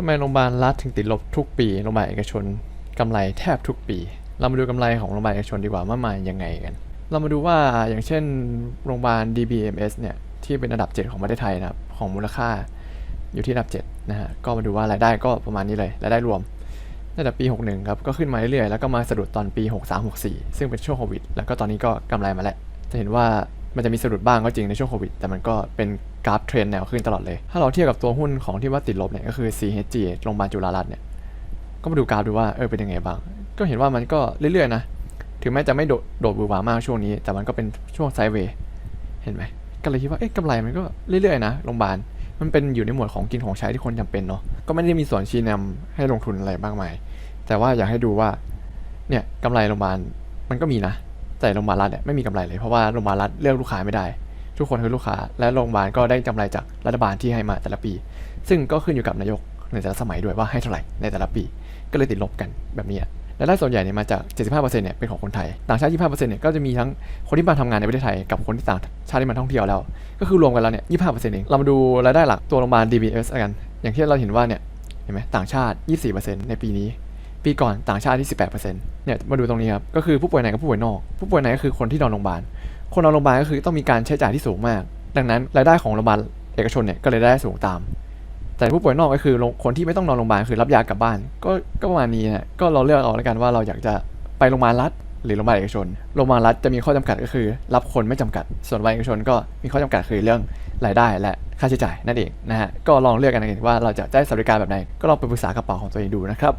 ทำไมโรงพยาบาลรัฐถึงติดลบทุกปี โรงพยาบาลเอกชนกำไรแทบทุกปี เรามาดูกำไรของโรงพยาบาลเอกชนดีกว่าว่ามายังไงกัน เรามาดูว่าอย่างเช่นโรงพยาบาล DBMS เนี่ยที่เป็นอันดับ 7 ของประเทศไทยนะครับของมูลค่าอยู่ที่อันดับ 7 นะฮะ ก็มาดูว่ารายได้ก็ประมาณนี้เลย รายได้รวมตั้งแต่ปี 61 ครับ ก็ขึ้นมาเรื่อยๆ แล้วก็มาสะดุดตอนปี 63-64 ซึ่งเป็นช่วงโควิด แล้วก็ตอนนี้ก็กำไรมาแล้ว จะเห็นว่ามันจะมีสะดุดบ้างก็จริงในช่วงโควิด แต่มันก็เป็น กราฟเทรนแนวขึ้นตลอดเลย ถ้าเราเทียบกับตัวหุ้นของที่ว่าติดลบเนี่ยก็คือ CHG โรงพยาบาลจุฬารัตน์เนี่ย ก็มาดูกราฟดูว่าเออเป็นยังไงบ้าง ก็เห็นว่ามันก็เรื่อยๆนะ ถึงแม้จะไม่โดดโดดบือหวามากช่วงนี้ แต่มันก็เป็นช่วงไซด์เวย์ เห็นไหม ก็เลยคิดว่าเอ๊ะกำไรมันก็เรื่อยๆนะโรงพยาบาล มันเป็นอยู่ในหมวดของกินของใช้ที่คนจำเป็นเนาะ ก็ไม่ได้มีส่วนชี้นำให้ลงทุนอะไรมากมาย แต่ว่าอยากให้ดูว่า เนี่ยกำไรโรงพยาบาลมันก็มีนะ แต่โรงพยาบาลรัฐเนี่ยไม่มีกำไรเลยเพราะว่าโรงพยาบาลรัฐเลือกลูกค้าไม่ได้ ทุกคนคือลูกค้า และโรงพยาบาลก็ได้กำไรจากรัฐบาลที่ให้มาแต่ละปี ซึ่งก็ขึ้นอยู่กับนายกในแต่ละสมัยด้วยว่าให้เท่าไหร่ในแต่ละปี ก็เลยติดลบกันแบบนี้อะรายได้ส่วนใหญ่เนี่ยมาจาก 75%เนี่ยเป็นของคนไทย ต่างชาติ 25%เนี่ยก็จะมีทั้งคนที่มาทำงานในประเทศไทยกับคนที่ต่างชาติที่มาท่องเที่ยวแล้ว ก็คือรวมกันแล้วเนี่ย 25%เอง เรามาดูรายได้หลักตัวโรงพยาบาล DBS กัน อย่างที่เราเห็นว่าเนี่ย เห็นไหมต่างชาติ 24%ในปีนี้ ปีก่อนต่างชาติที่ 18%เนี่ยมาดูตรงนี้ครับก็คือผู้ป่วยในกับผู้ป่วยนอก ผู้ป่วยในก็คือคนที่นอนโรงพยาบาลคนนอนโรงพยาบาลก็คือต้องมีการใช้จ่ายที่สูงมาก ดังนั้นรายได้ของโรงพยาบาลเอกชนเนี่ยก็เลยได้สูงตาม แต่ผู้ป่วยนอกก็คือคนที่ไม่ต้องนอนโรงพยาบาลคือรับยากลับบ้าน ก็ก็ประมาณนี้นะก็เราเลือกเอาแล้วกันว่าเราอยากจะไปโรงพยาบาลรัฐหรือโรงพยาบาลเอกชน โรงพยาบาลรัฐจะมีข้อจำกัดก็คือ รับคนไม่จำกัด ส่วนโรงพยาบาลเอกชนก็มีข้อจำกัดคือเรื่องรายได้และค่าใช้จ่ายนั่นเองนะฮะ ก็ลองเลือกกันเองว่าเราจะได้สวัสดิการแบบไหน ก็ลองไปปรึกษากระเป๋าของตัวเองดูนะครับ